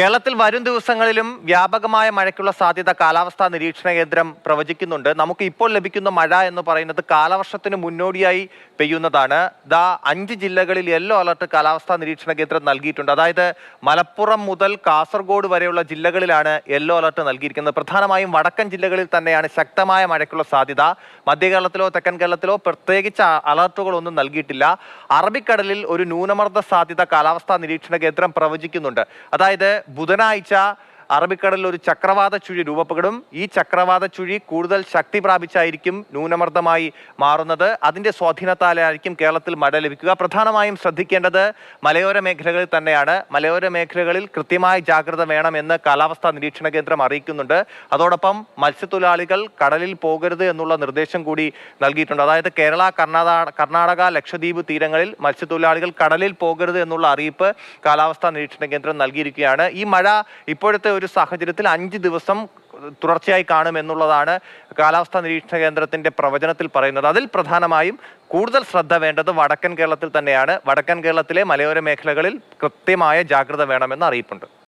കേരളത്തിൽ വരും ദിവസങ്ങളിലും വ്യാപകമായ മഴയ്ക്കുള്ള സാധ്യത കാലാവസ്ഥാ നിരീക്ഷണ കേന്ദ്രം പ്രവചിക്കുന്നുണ്ട്. നമുക്ക് ഇപ്പോൾ ലഭിക്കുന്ന മഴ എന്ന് പറയുന്നത് കാലവർഷത്തിന് മുന്നോടിയായി പെയ്യുന്നതാണ്. ദാ അഞ്ച് ജില്ലകളിൽ യെല്ലോ അലർട്ട് കാലാവസ്ഥാ നിരീക്ഷണ കേന്ദ്രം നൽകിയിട്ടുണ്ട്. അതായത് മലപ്പുറം മുതൽ കാസർഗോഡ് വരെയുള്ള ജില്ലകളിലാണ് യെല്ലോ അലർട്ട് നൽകിയിരിക്കുന്നത്. പ്രധാനമായും വടക്കൻ ജില്ലകളിൽ തന്നെയാണ് ശക്തമായ മഴയ്ക്കുള്ള സാധ്യത. മധ്യ കേരളത്തിലോ തെക്കൻ കേരളത്തിലോ പ്രത്യേകിച്ച് അലർട്ടുകളൊന്നും നൽകിയിട്ടില്ല. അറബിക്കടലിൽ ഒരു ന്യൂനമർദ്ദ സാധ്യത കാലാവസ്ഥാ നിരീക്ഷണ കേന്ദ്രം പ്രവചിക്കുന്നുണ്ട്. അതായത് ബുധനാഴ്ച അറബിക്കടലിൽ ഒരു ചക്രവാത ചുഴി രൂപപ്പെടും. ഈ ചക്രവാത ചുഴി കൂടുതൽ ശക്തി പ്രാപിച്ചായിരിക്കും ന്യൂനമർദ്ദമായി മാറുന്നത്. അതിന്റെ സ്വാധീനത്താലായിരിക്കും കേരളത്തിൽ മഴ ലഭിക്കുക. പ്രധാനമായും ശ്രദ്ധിക്കേണ്ടത് മലയോര മേഖലകളിൽ തന്നെയാണ്. മലയോര മേഖലകളിൽ കൃത്യമായ ജാഗ്രത വേണമെന്ന് കാലാവസ്ഥാ നിരീക്ഷണ കേന്ദ്രം അറിയിക്കുന്നുണ്ട്. അതോടൊപ്പം മത്സ്യത്തൊഴിലാളികൾ കടലിൽ പോകരുത് എന്നുള്ള നിർദ്ദേശം കൂടി നൽകിയിട്ടുണ്ട്. അതായത് കേരള കർണാടക കർണാടക ലക്ഷദ്വീപ് തീരങ്ങളിൽ മത്സ്യത്തൊഴിലാളികൾ കടലിൽ പോകരുത് എന്നുള്ള അറിയിപ്പ് കാലാവസ്ഥാ നിരീക്ഷണ കേന്ദ്രം നൽകിയിരിക്കുകയാണ്. ഈ മഴ ഇപ്പോഴത്തെ ഒരു സാഹചര്യത്തിൽ അഞ്ച് ദിവസം തുടർച്ചയായി കാണുമെന്നുള്ളതാണ് കാലാവസ്ഥാ നിരീക്ഷണ കേന്ദ്രത്തിന്റെ പ്രവചനത്തിൽ പറയുന്നത്. അതിൽ പ്രധാനമായും കൂടുതൽ ശ്രദ്ധ വേണ്ടത് വടക്കൻ കേരളത്തിൽ തന്നെയാണ്. വടക്കൻ കേരളത്തിലെ മലയോര മേഖലകളിൽ കൃത്യമായ ജാഗ്രത വേണമെന്ന് അറിയിപ്പുണ്ട്.